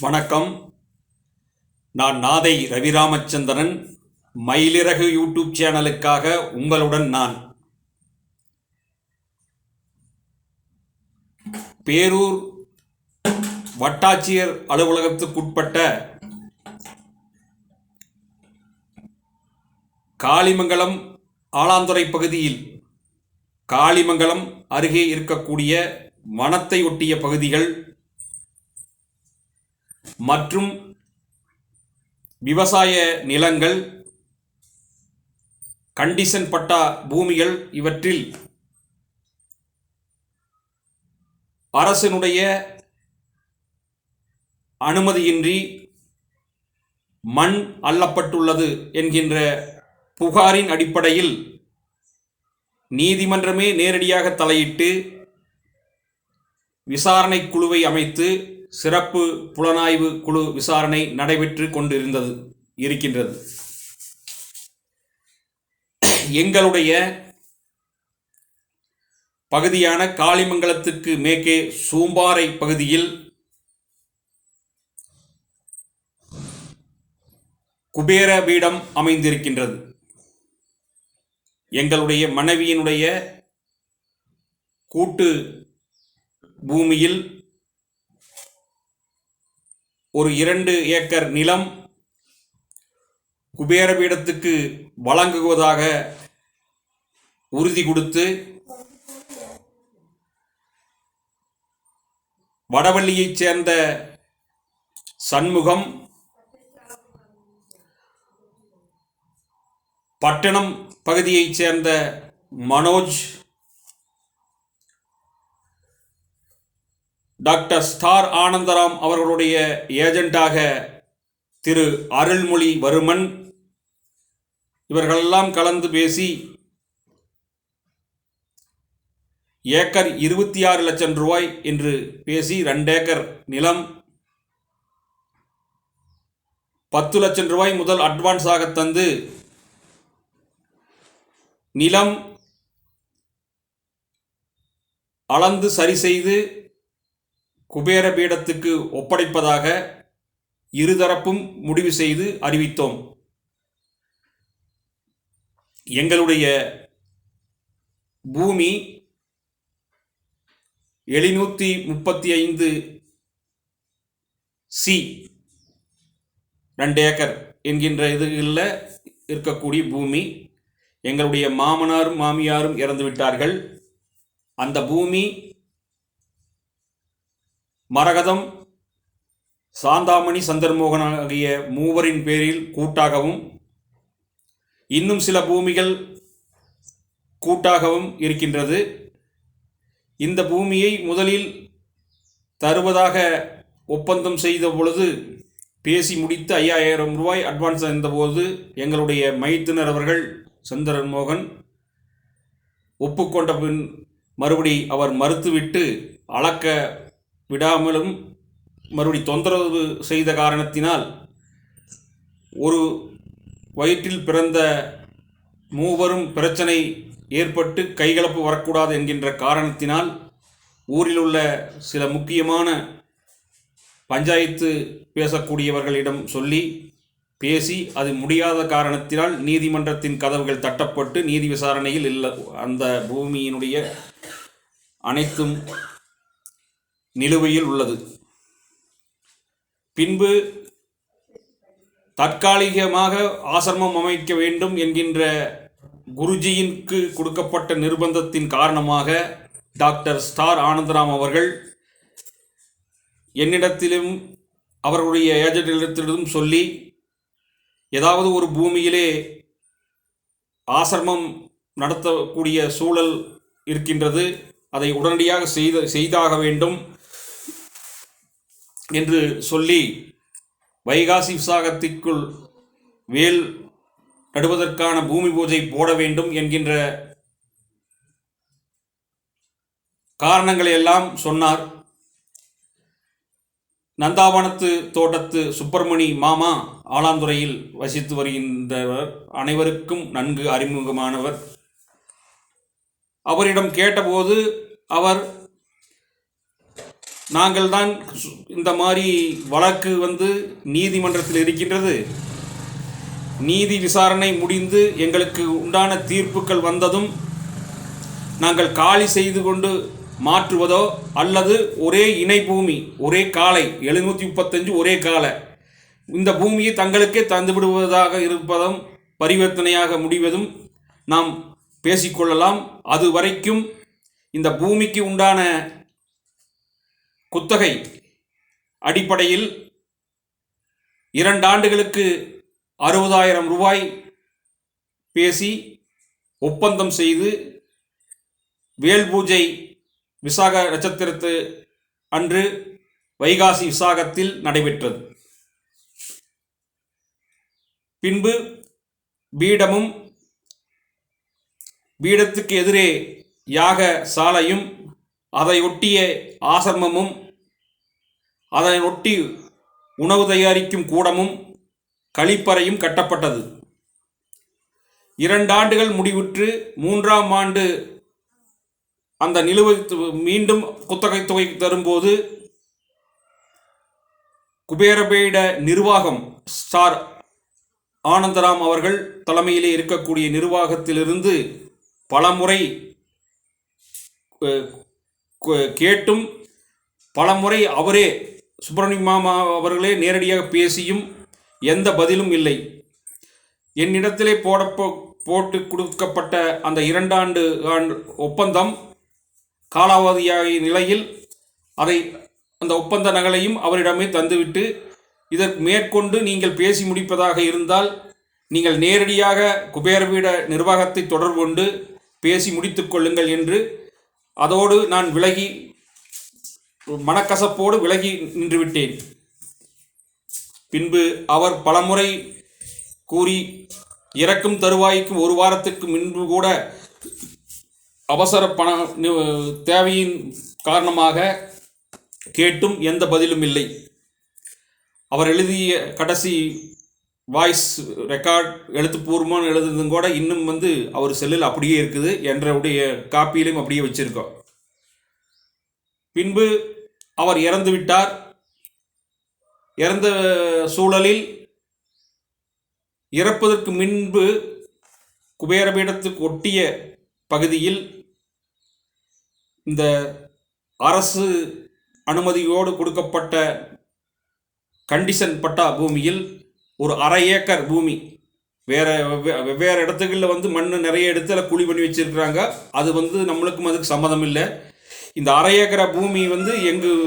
வணக்கம். நான் நாதை ரவிராமச்சந்திரன். மயிலிறகு யூடியூப் சேனலுக்காக உங்களுடன் நான். பேரூர் வட்டாட்சியர் அலுவலகத்துக்குட்பட்ட காளிமங்கலம் ஆலாந்துறை பகுதியில் காளிமங்கலம் அருகே இருக்கக்கூடிய வனத்தை ஒட்டிய பகுதிகள் மற்றும் விவசாய நிலங்கள் கண்டிஷன் பட்டா பூமிகள் இவற்றில் அரசினுடைய அனுமதியின்றி மண் அள்ளப்பட்டுள்ளது என்கின்ற புகாரின் அடிப்படையில் நீதிமன்றமே நேரடியாக தலையிட்டு விசாரணை குழுவை அமைத்து சிறப்பு புலனாய்வு குழு விசாரணை நடைபெற்று கொண்டிருந்தது இருக்கின்றது. எங்களுடைய பகுதியான காளிமங்கலத்துக்கு மேற்கே சூம்பாறை பகுதியில் குபேர பீடம் அமைந்திருக்கின்றது. எங்களுடைய மனைவியினுடைய கூட்டு பூமியில் ஒரு இரண்டு ஏக்கர் நிலம் குபேரபீடத்துக்கு வழங்குவதாக உறுதி கொடுத்து வடவள்ளியைச் சேர்ந்த சண்முகம் பட்டணம் பகுதியைச் சேர்ந்த மனோஜ் டாக்டர் ஸ்டார் ஆனந்தராம் அவர்களுடைய ஏஜெண்டாக திரு அருள்மொழி வருமன் இவர்களெல்லாம் கலந்து பேசி ஏக்கர் இருபத்தி ஆறு லட்சம் ரூபாய் என்று பேசி ரெண்டு ஏக்கர் நிலம் பத்து லட்சம் ரூபாய் முதல் அட்வான்ஸாக தந்து நிலம் அளந்து சரி செய்து குபேர பீடத்துக்கு ஒப்படைப்பதாக இருதரப்பும் முடிவு செய்து அறிவித்தோம். எங்களுடைய பூமி எழுநூற்றி முப்பத்தி ஐந்து சி ரெண்டு ஏக்கர் என்கின்ற இதுகளில் இருக்கக்கூடிய பூமி. எங்களுடைய மாமனாரும் மாமியாரும் இறந்து விட்டார்கள் அந்த பூமி மரகதம் சாந்தாமணி சந்திரமோகன் ஆகிய மூவரின் பேரில் கூட்டாகவும் இன்னும் சில பூமிகள் கூட்டாகவும் இருக்கின்றது. இந்த பூமியை முதலில் தருவதாக ஒப்பந்தம் செய்த பொழுது பேசி முடித்து ஐயாயிரம் ரூபாய் அட்வான்ஸ் இருந்தபோது எங்களுடைய மைத்துனர் அவர்கள் சந்திரன் மோகன் ஒப்புக்கொண்ட பின் மறுபடி அவர் மறுத்துவிட்டு அளக்க விடாமலும் மறுபடி தொந்தரவு செய்த காரணத்தினால் ஒரு வயிற்றில் பிறந்த மூவரும் பிரச்சனை ஏற்பட்டு கைகலப்பு வரக்கூடாது என்கின்ற காரணத்தினால் ஊரில் உள்ள சில முக்கியமான பஞ்சாயத்து பேசக்கூடியவர்களிடம் சொல்லி பேசி அது முடியாத காரணத்தினால் நீதிமன்றத்தின் கதவுகள் தட்டப்பட்டு நீதி விசாரணையில் இல்லை அந்த பூமியினுடைய அனைத்தும் நிலுவையில் உள்ளது. பின்பு தற்காலிகமாக ஆசிரமம் அமைக்க வேண்டும் என்கின்ற குருஜியின்க்கு கொடுக்கப்பட்ட நிர்பந்தத்தின் காரணமாக டாக்டர் ஸ்டார் ஆனந்தராம் அவர்கள் என்னிடத்திலும் அவர்களுடைய ஏஜென்டிடத்திலும் சொல்லி ஏதாவது ஒரு பூமியிலே ஆசிரமம் நடத்தக்கூடிய சூழல் இருக்கின்றது அதை உடனடியாக செய்த செய்தாக வேண்டும். என்று சொல்லி வைகாசி விசாகத்திற்குள் வேல் நடுவதற்கான பூமி பூஜை போட வேண்டும் என்கின்ற காரணங்களை எல்லாம் சொன்னார். நந்தாவனத்து தோட்டத்து சுப்பிரமணி மாமா ஆலாந்துறையில் வசித்து வருகின்றவர். அனைவருக்கும் நன்கு அறிமுகமானவர். அவரிடம் கேட்டபோது அவர் நாங்கள் தான் இந்த மாதிரி வழக்கு வந்து நீதிமன்றத்தில் இருக்கின்றது. நீதி விசாரணை முடிந்து எங்களுக்கு உண்டான தீர்ப்புகள் வந்ததும் நாங்கள் காலி செய்து கொண்டு மாற்றுவதோ அல்லது ஒரே இணை பூமி ஒரே காலை எழுநூற்றி முப்பத்தஞ்சு ஒரே காலை இந்த பூமியை தங்களுக்கே தந்து விடுவதாக இருப்பதும் பரிவர்த்தனையாக முடிவதும் நாம் பேசிக்கொள்ளலாம் அது வரைக்கும் இந்த பூமிக்கு உண்டான குத்தகை அடிப்படையில் இரண்டு ஆண்டுகளுக்கு அறுபதாயிரம் ரூபாய் பேசி ஒப்பந்தம் செய்து வேல் பூஜை விசாக நட்சத்திரத்து அன்று வைகாசி விசாகத்தில் நடைபெற்றது. பின்பு பீடமும் பீடத்துக்கு எதிரே யாக சாலையும் அதை ஒட்டிய ஆசிரமமும் அதை ஒட்டி உணவு தயாரிக்கும் கூடமும் கழிப்பறையும் கட்டப்பட்டது. இரண்டு ஆண்டுகள் முடிவுற்று மூன்றாம் ஆண்டு அந்த நிலுவை மீண்டும் குத்தகை தொகை தரும்போது குபேரபேட நிர்வாகம் ஸ்டார் ஆனந்தராம் அவர்கள் தலைமையிலே இருக்கக்கூடிய நிர்வாகத்திலிருந்து பலமுறை கேட்டும் பலமுறை அவரே சுப்பிரமணிய மாமா அவர்களே நேரடியாக பேசியும் எந்த பதிலும் இல்லை. என்னிடத்திலே போட போட்டு கொடுக்கப்பட்ட அந்த இரண்டாண்டு ஆண்டு ஒப்பந்தம் காலாவதியாகிய நிலையில் அதை அந்த ஒப்பந்த நகலையும் அவரிடமே தந்துவிட்டு இதற்கு மேற்கொண்டு நீங்கள் பேசி முடிப்பதாக இருந்தால் நீங்கள் நேரடியாக குபேரபீட நிர்வாகத்தை தொடர்பு கொண்டு பேசி முடித்து கொள்ளுங்கள் என்று அதோடு நான் விலகி மனக்கசப்போடு விலகி நின்றுவிட்டேன். பின்பு அவர் பலமுறை கூறி இறக்கும் தருவாய்க்கும் ஒரு வாரத்துக்கு முன்பு கூட அவசர பண தேவையின் காரணமாக கேட்டும் எந்த பதிலும் இல்லை. அவர் எழுதிய கடைசி வாய்ஸ் ரெக்கார்ட் எழுத்துப்பூர்வமான எழுதுனதும் கூட இன்னும் வந்து அவர் செல்லில் அப்படியே இருக்குது என்றவுடைய காப்பியிலும் அப்படியே வச்சுருக்கோம். பின்பு அவர் இறந்து விட்டார். இறந்த சூழலில் இறப்பதற்கு முன்பு குபேரபீடத்துக்கு ஒட்டிய பகுதியில் இந்த அரசு அனுமதியோடு கொடுக்கப்பட்ட கண்டிஷன் பட்டா பூமியில் ஒரு அரை ஏக்கர் பூமி. வேறு வெவ்வே- வெவ்வேறு இடத்துகளில் வந்து மண் நிறைய இடத்துல குழி பண்ணி வச்சுருக்குறாங்க. அது வந்து நம்மளுக்கும் அதுக்கு சம்மதம் இல்லை. இந்த அரை ஏக்கரை பூமி வந்து எங்கள்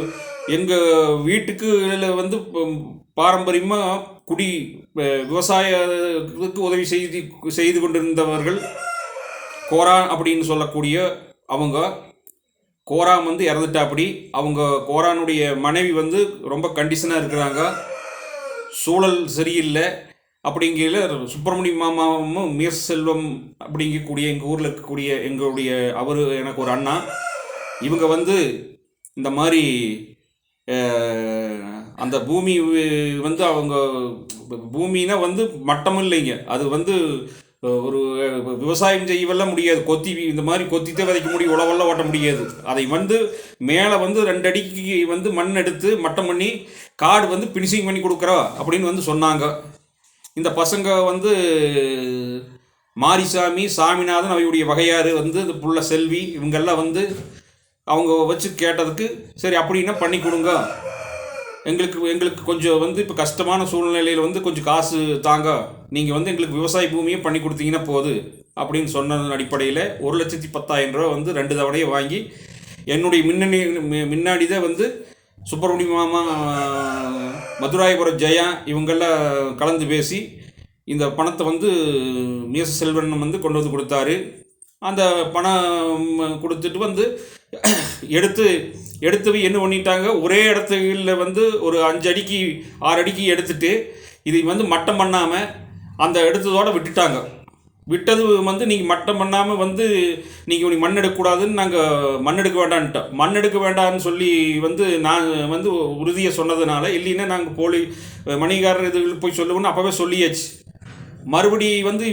எங்கள் வீட்டுக்கு வந்து பாரம்பரியமாக குடி விவசாயத்துக்கு உதவி செய்து செய்து கொண்டிருந்தவர்கள் கோரான் அப்படின்னு சொல்லக்கூடிய அவங்க. கோரான் வந்து இறந்துட்டாப்படி. அவங்க கோரானுடைய மனைவி வந்து ரொம்ப கண்டிஷனாக இருக்கிறாங்க. சூழல் சரியில்லை. அப்படிங்கையில் சுப்பிரமணிய மாமாவும் மீர் செல்வம் அப்படிங்கக்கூடிய எங்கள் ஊரில் இருக்கக்கூடிய எங்களுடைய அவர் எனக்கு ஒரு அண்ணா. இவங்க வந்து இந்த மாதிரி அந்த பூமி வந்து அவங்க பூமினா வந்து மட்டம் இல்லைங்க அது வந்து ஒரு விவசாயம் செய்யவெல்லாம் முடியாது. கொத்தி இந்த மாதிரி கொத்தித்தே விதைக்க முடியும் உழவெல்லாம் ஓட்ட முடியாது. அதை வந்து மேலே வந்து ரெண்டு அடிக்கு வந்து மண் எடுத்து மட்டம் பண்ணி காடு வந்து பினிஷிங் பண்ணி கொடுக்குறோம் அப்படின்னு வந்து சொன்னாங்க. இந்த பசங்க வந்து மாரிசாமி சாமிநாதன் அவையுடைய வகையாறு வந்து இந்த புள்ள செல்வி இவங்கெல்லாம் வந்து அவங்க வச்சு கேட்டதுக்கு சரி அப்படின்னா பண்ணி கொடுங்க? எங்களுக்கு எங்களுக்கு கொஞ்சம் வந்து இப்போ கஷ்டமான சூழ்நிலையில் வந்து கொஞ்சம் காசு தாங்க. நீங்கள் வந்து எங்களுக்கு விவசாய பூமியை பண்ணி கொடுத்தீங்கன்னா போது அப்படின்னு சொன்னதன் அடிப்படையில் ஒரு லட்சத்தி பத்தாயிரம் ரூபா வந்து ரெண்டு தவணையை வாங்கி என்னுடைய முன்னணி முன்னாடி தான் வந்து சுப்பிரமணிய மாமா மதுராயபுரம் ஜெயா இவங்கெல்லாம் கலந்து பேசி இந்த பணத்தை வந்து மீச செல்வன் வந்து கொண்டு வந்து கொடுத்தாரு. அந்த பணம் கொடுத்துட்டு வந்து எடுத்து எடுத்து என்ன பண்ணிட்டாங்க? ஒரே இடத்துல வந்து ஒரு அஞ்சு அடிக்கு ஆறு அடிக்கு எடுத்துட்டு இதை வந்து மட்டம் பண்ணாமல் அந்த எடுத்ததோட விட்டுட்டாங்க. விட்டது வந்து நீங்கள் மட்டம் பண்ணாமல் வந்து நீங்கள் இப்படி மண் எடுக்கக்கூடாதுன்னு நாங்கள் மண் எடுக்க வேண்டான்ட்டோம் மண் எடுக்க வேண்டாம்னு சொல்லி வந்து நான் வந்து உறுதியை சொன்னதுனால இல்லைன்னா நாங்கள் போலி மணிகாரர் இதுகளுக்கு போய் சொல்லுவோன்னு அப்போவே சொல்லியாச்சு. மறுபடி வந்து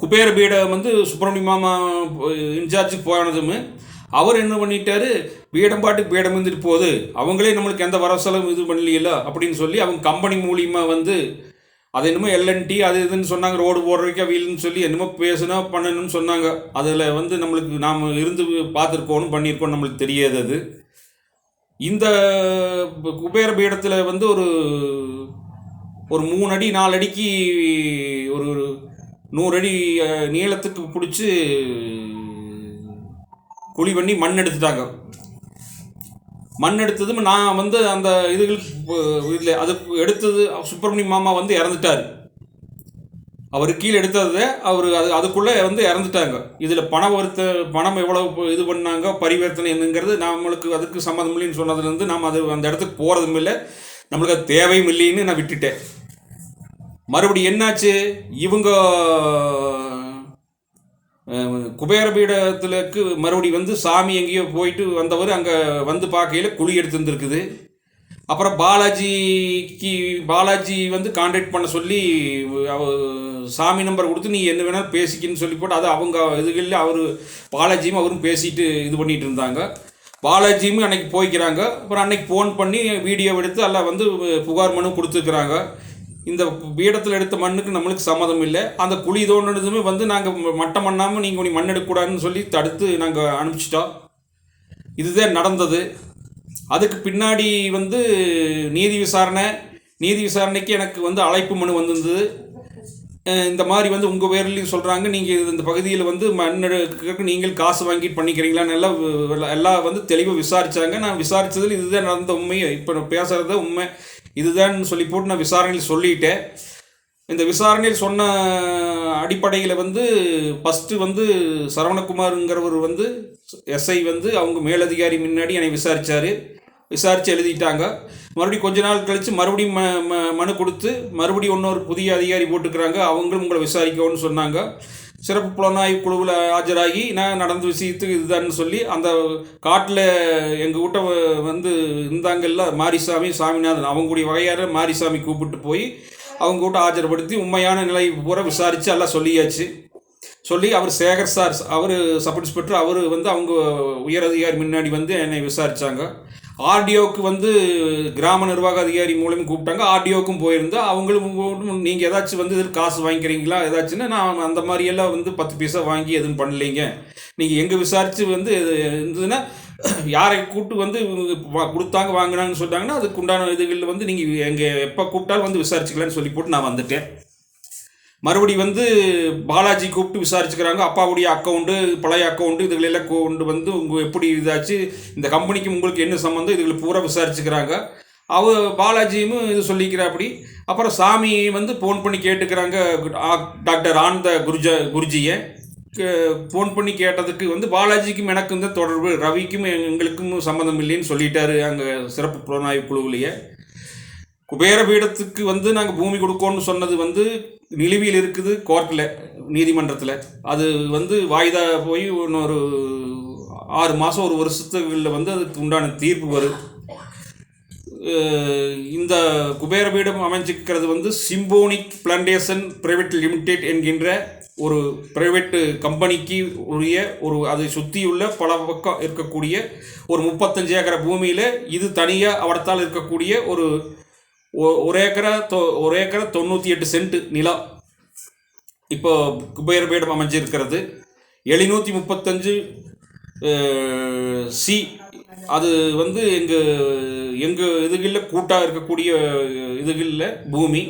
குபேர பீடம் வந்து சுப்பிரமணிய மாமா இன்சார்ஜுக்கு போனதுமே அவர் என்ன பண்ணிட்டாரு? பீடம் பாட்டுக்கு பீடம் இருந்துட்டு போகுது. அவங்களே நம்மளுக்கு எந்த வர இது பண்ணலையில அப்படின்னு சொல்லி அவங்க கம்பெனி மூலியமாக வந்து அது என்னமோ எல்என்டி அது இதுன்னு சொன்னாங்க ரோடு போடுறதுக்கா வீலுன்னு சொல்லி என்னமோ பேசுனா பண்ணணும்னு சொன்னாங்க. அதில் வந்து நம்மளுக்கு நாம் இருந்து பார்த்துருக்கோணும் பண்ணியிருக்கோம் நம்மளுக்கு தெரியாது அது. இந்த குபேர பீடத்தில் வந்து ஒரு ஒரு மூணு அடி நாலு அடிக்கு ஒரு ஒரு நூறு அடி நீளத்துக்கு பிடிச்சி குழி பண்ணி மண் எடுத்துட்டாங்க. மண் எடுத்ததும் நான் வந்து அந்த இதுகளுக்கு இதில் அது எடுத்தது சுப்பிரமணிய மாமா வந்து இறந்துட்டார். அவர் கீழே எடுத்ததை அவர் அது அதுக்குள்ளே வந்து இறந்துட்டாங்க. இதில் பணம் வருத்த பணம் எவ்வளோ இது பண்ணாங்க பரிவர்த்தனை என்னங்கிறது நம்மளுக்கு அதுக்கு சம்மந்தம் இல்லைன்னு சொன்னதுலேருந்து நாம் அது அந்த இடத்துக்கு போகிறதும் இல்லை. நம்மளுக்கு அது தேவையும் இல்லைன்னு நான் விட்டுட்டேன். மறுபடியும் என்னாச்சு? இவங்க குபேரபீடத்துலக்கு மறுபடி வந்து சாமி எங்கேயோ போயிட்டு வந்தவர் அங்கே வந்து பார்க்கையில் குழி எடுத்துருந்துருக்குது. அப்புறம் பாலாஜிக்கு பாலாஜி வந்து காண்டாக்ட் பண்ண சொல்லி அவ சாமி நம்பர் கொடுத்து நீ என்ன வேணாலும் பேசிக்கின்னு சொல்லி போட்டு அது அவங்க இதுகளில் அவர் பாலாஜியும் அவரும் பேசிட்டு இது பண்ணிகிட்டு இருந்தாங்க. பாலாஜியும் அன்னைக்கு போய்க்கிறாங்க. அப்புறம் அன்னைக்கு ஃபோன் பண்ணி வீடியோ எடுத்து எல்லாம் வந்து புகார் மனு கொடுத்துருக்குறாங்க. இந்த பீடத்தில் எடுத்த மண்ணுக்கு நம்மளுக்கு சம்மதம் இல்லை. அந்த குழி தோண்டினதுமே வந்து நாங்கள் மட்டம் பண்ணாமல் நீங்கள் நீ மண் எடுக்கக்கூடாதுன்னு சொல்லி தடுத்து நாங்கள் அனுப்பிச்சிட்டோம். இதுதான் நடந்தது. அதுக்கு பின்னாடி வந்து நீதி விசாரணை நீதி விசாரணைக்கு எனக்கு வந்து அழைப்பு மனு வந்திருந்தது. இந்த மாதிரி வந்து உங்கள் பேர்லையும் சொல்கிறாங்க நீங்கள் இந்த பகுதியில் வந்து மண் எடுக்கிறதுக்கு நீங்கள் காசு வாங்கிட்டு பண்ணிக்கிறீங்களான்னு எல்லாம் எல்லாம் வந்து தெளிவாக விசாரித்தாங்க நான் விசாரித்ததில் இதுதான் நடந்த உண்மையை. இப்போ நான் பேசுகிறத உண்மை. இதுதான் சொல்லி போட்டு நான் விசாரணையில் சொல்லிட்டேன். இந்த விசாரணையில் சொன்ன அடிப்படையில் வந்து ஃபஸ்ட்டு வந்து சரவணகுமாருங்கிறவர் வந்து எஸ்ஐ வந்து அவங்க மேலதிகாரி முன்னாடி என்னை விசாரித்தார் விசாரித்து எழுதிட்டாங்க. மறுபடியும் கொஞ்ச நாள் கழித்து மறுபடியும் ம ம மனு கொடுத்து மறுபடியும் இன்னொரு புதிய அதிகாரி போட்டுக்கிறாங்க. அவங்களும் உங்களை விசாரிக்கணும்னு சொன்னாங்க. சிறப்பு புலனாய்வு குழுவில் ஆஜராகி நான் நடந்த விஷயத்துக்கு இதுதான்னு சொல்லி அந்த காட்டில் எங்கள் வீட்டை வந்து இருந்தாங்கல்ல மாரிசாமி சாமிநாதன் அவங்களுடைய வகையார மாரிசாமி கூப்பிட்டு போய் அவங்க கூட ஆஜர்படுத்தி உண்மையான நிலை பூரா விசாரித்து எல்லாம் சொல்லியாச்சு. சொல்லி அவர் சேகர் சார் அவர் சப் இன்ஸ்பெக்டர் அவர் வந்து அவங்க உயர் அதிகாரி முன்னாடி வந்து என்னை விசாரித்தாங்க ஆர்டிஓக்கு வந்து கிராம நிர்வாக அதிகாரி மூலம் கூப்பிட்டாங்க. ஆர்டிஓக்கும் போயிருந்தா அவங்களும் நீங்கள் ஏதாச்சும் வந்து இதில் காசு வாங்கிக்கிறீங்களா? ஏதாச்சுன்னா நான் அந்த மாதிரியெல்லாம் வந்து பத்து பைசா வாங்கி எதுவும் பண்ணலைங்க. நீங்கள் எங்கே விசாரித்து வந்து இருந்ததுன்னா யாரை கூப்பிட்டு வந்து கொடுத்தாங்க வாங்கினாங்கன்னு சொல்லிட்டாங்கன்னா அதுக்குண்டான இதுகளில் வந்து நீங்கள் எங்கே எப்போ கூப்பிட்டாலும் வந்து விசாரிச்சுக்கலான்னு சொல்லி போட்டு நான் வந்துட்டேன். மறுபடி வந்து பாலாஜி கூப்பிட்டு விசாரிச்சுக்கிறாங்க. அப்பாவுடைய அக்கௌண்ட்டு பழைய அக்கௌண்ட்டு இதுகளெல்லாம் கொண்டு வந்து உங்கள் எப்படி இதாச்சு? இந்த கம்பெனிக்கு உங்களுக்கு என்ன சம்மந்தம் இதுகளை பூரா விசாரிச்சுக்கிறாங்க. அவ பாலாஜியும் இது சொல்லிக்கிறாப்படி. அப்புறம் சாமி வந்து ஃபோன் பண்ணி கேட்டுக்கிறாங்க. ஆ- டாக்டர் ஆனந்த குருஜ குருஜியை. ஃபோன் பண்ணி கேட்டதுக்கு வந்து பாலாஜிக்கும் எனக்கும் தான் தொடர்பு ரவிக்கும் எங்களுக்கும் சம்மந்தம் இல்லைன்னு சொல்லிட்டாரு அங்கே சிறப்பு புலனாய்வு குழுவிலேயே. குபேரபீடத்துக்கு வந்து நாங்கள் பூமி கொடுக்கோன்னு சொன்னது வந்து நிலுவையில் இருக்குது கோர்ட்டில் நீதிமன்றத்தில். அது வந்து வாய்தா போய் இன்னொரு ஆறு மாதம் ஒரு வருஷத்துக்குள்ள வந்து அதுக்கு உண்டான தீர்ப்பு வரும். இந்த குபேரபீடம் அமைஞ்சிருக்கிறது வந்து சிம்போனிக் பிளான்டேஷன் பிரைவேட் லிமிடெட் என்கின்ற ஒரு பிரைவேட்டு கம்பெனிக்கு உரிய ஒரு அதை சுற்றியுள்ள பல பக்கம் இருக்கக்கூடிய ஒரு முப்பத்தஞ்சு ஏக்கர் பூமியில் இது தனியாக அவடத்தால் இருக்கக்கூடிய ஒரு ஒரு ஏக்கரா தொ ஒரு ஏக்கரா தொண்ணூற்றி எட்டு சென்ட் நிலம் இப்போ குபேரபீடம் அமைஞ்சிருக்கிறது. எழுநூற்றி முப்பத்தஞ்சு சி. அது வந்து எங்கள் எங்கள் இதுகளில் கூட்டாக இருக்கக்கூடிய இதுகளில் பூமி.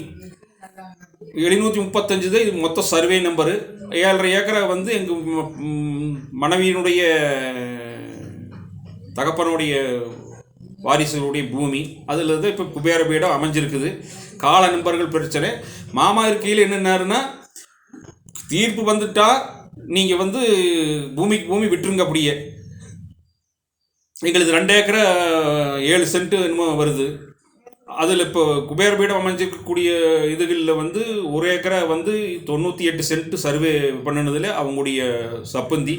எழுநூற்றி முப்பத்தஞ்சு தான் இது மொத்த சர்வே நம்பரு. ஏழரை ஏக்கரை வந்து எங்கள் மனைவியினுடைய தகப்பனுடைய வாரிசுகளுடைய பூமி. அதில் தான் இப்போ குபேர பீடம் அமைஞ்சிருக்குது. கால நண்பர்கள் பிரச்சனை. மாமா இருக்கையில் என்னென்னாருன்னா தீர்ப்பு வந்துட்டா நீங்கள் வந்து பூமிக்கு பூமி விட்டுருங்க அப்படியே. எங்களுக்கு ரெண்டு ஏக்கரை ஏழு சென்ட் என்னமோ வருது. அதில் இப்போ குபேர பீடம் அமைஞ்சிருக்கக்கூடிய இதுகளில் வந்து ஒரு ஏக்கரை வந்து தொண்ணூற்றி எட்டு சென்ட் சர்வே பண்ணினதில் அவங்களுடைய சப்பந்தி.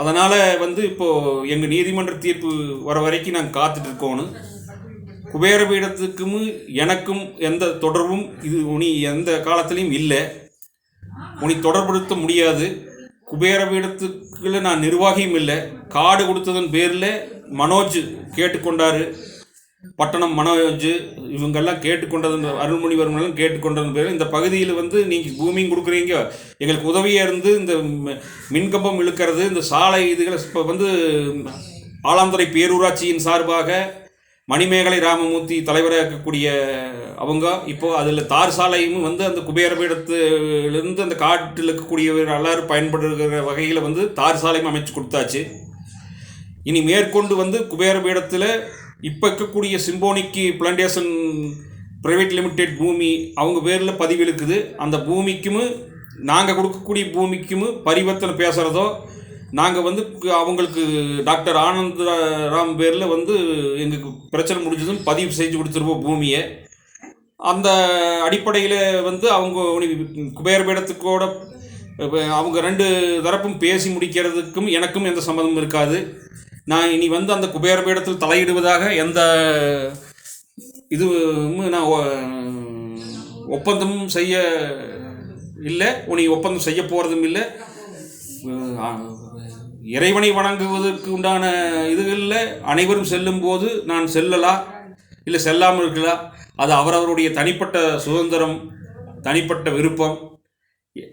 அதனால் வந்து இப்போது எங்கள் நீதிமன்ற தீர்ப்பு வர வரைக்கும் நாங்கள் காத்துட்டு இருக்கோணும் குபேர பீடத்துக்கும் எனக்கும் எந்த தொடர்பும் இது உனி எந்த காலத்துலேயும் இல்லை. உனி தொடர்படுத்த முடியாது. குபேர பீடத்துக்குள்ள நான் நிர்வாகியும் இல்லை. காடு கொடுத்ததன் பேரில் மனோஜ் கேட்டுக்கொண்டார். பட்டணம் மனோஜ் இவங்கெல்லாம் கேட்டுக்கொண்டதன் அருள்மொழிவர்மனும் கேட்டுக்கொண்டதன் பேர் இந்த பகுதியில் வந்து நீங்கள் பூமியும் கொடுக்குறீங்க. எங்களுக்கு உதவியாக இருந்து இந்த மின்கம்பம் இழுக்கிறது இந்த சாலை இதுகளை இப்போ வந்து ஆலாந்துறை பேரூராட்சியின் சார்பாக மணிமேகலை ராமமூர்த்தி தலைவராக இருக்கக்கூடிய அவங்க இப்போ அதில் தார் சாலையும் வந்து அந்த குபேரபீடத்திலிருந்து அந்த காட்டில் இருக்கக்கூடியவர் எல்லாரும் பயன்படுகிற வகையில் வந்து தார் சாலையும் அமைச்சு கொடுத்தாச்சு. இனி மேற்கொண்டு வந்து குபேரபீடத்தில் இப்போ இருக்கக்கூடிய சிம்போனிக்கு பிளான்டேஷன் பிரைவேட் லிமிடெட் பூமி அவங்க பேரில் பதிவு இருக்குது அந்த பூமிக்கும் நாங்கள் கொடுக்கக்கூடிய பூமிக்கும் பரிவர்த்தனை பேசுகிறதோ நாங்கள் வந்து அவங்களுக்கு டாக்டர் ஆனந்த ராம் பேரில் வந்து எங்களுக்கு பிரச்சனை முடிஞ்சதும் பதிவு செஞ்சு கொடுத்துருவோம் பூமியை. அந்த அடிப்படையில் வந்து அவங்க குபேரபீடத்துக்கோட அவங்க ரெண்டு தரப்பும் பேசி முடிக்கிறதுக்கும் எனக்கும் எந்த சம்மதமும் இருக்காது. நான் இனி வந்து அந்த குபேர பீடத்தில் தலையிடுவதாக எந்த இதுவும் நான் ஒப்பந்தம் ஒப்பந்தமும் செய்ய இல்லை உனி ஒப்பந்தம் செய்ய போகிறதும் இல்லை. இறைவனை வணங்குவதற்கு உண்டான இதுகளில் அனைவரும் செல்லும் போது நான் செல்லலாம் இல்லை செல்லாமல் இருக்கலாம் அது அவரவருடைய தனிப்பட்ட சுதந்திரம் தனிப்பட்ட விருப்பம்.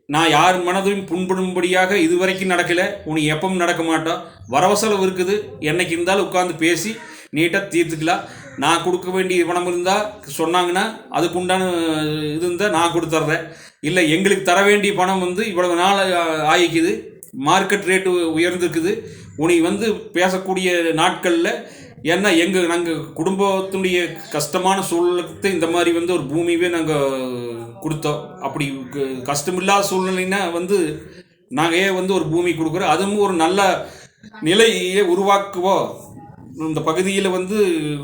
நான் யார் மனதையும் புண்படும்படியாக இதுவரைக்கும் நடக்கலை உனி எப்பவும் நடக்க மாட்டோம் வரவசலவு இருக்குது என்னைக்கு இருந்தாலும் உட்காந்து பேசி நீட்டாக தீர்த்துக்கலாம் நான் கொடுக்க வேண்டிய பணம் இருந்தால் சொன்னாங்கன்னா அதுக்கு உண்டான இது இருந்தால் நான் கொடுத்துட்றேன் இல்லை எங்களுக்கு தர வேண்டிய பணம் வந்து இவ்வளவு நாள் ஆகிக்குது. ஆயிக்குது மார்க்கெட் ரேட்டு உயர்ந்திருக்குது. உனி வந்து பேசக்கூடிய நாட்களில் ஏன்னா எங்கள் நாங்கள் குடும்பத்தினுடைய கஷ்டமான சூழ்நிலத்தை இந்த மாதிரி வந்து ஒரு பூமியவே நாங்கள் கொடுத்தோம். அப்படி க- கஷ்டமில்லாத சூழ்நிலைன்னா வந்து நாங்கள் ஏன் வந்து ஒரு பூமி கொடுக்குறோம்? அதுவும் ஒரு நல்ல நிலையை உருவாக்குவோம் இந்த பகுதியில் வந்து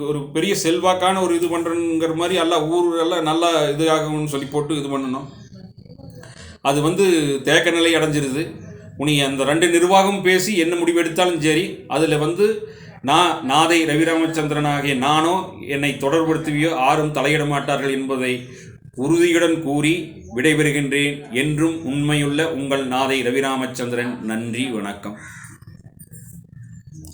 ஒரு பெரிய செல்வாக்கான ஒரு இது பண்ணுறேங்கிற மாதிரி எல்லாம் ஊர் எல்லாம் நல்லா இதாகணும்னு சொல்லி போட்டு இது பண்ணணும். அது வந்து தேக்க நிலை அடைஞ்சிருது. உனி அந்த ரெண்டு நிர்வாகம் பேசி என்ன முடிவெடுத்தாலும் சரி அதில் வந்து நான் நாதை ரவிராமச்சந்திரனாகிய நானோ என்னை தொடர்படுத்துவியோ யாரும் தலையிட மாட்டார்கள் என்பதை உறுதியுடன் கூறி விடைபெறுகின்றேன். என்றும் உண்மையுள்ள உங்கள் நாதை ரவிராமச்சந்திரன் நன்றி வணக்கம்.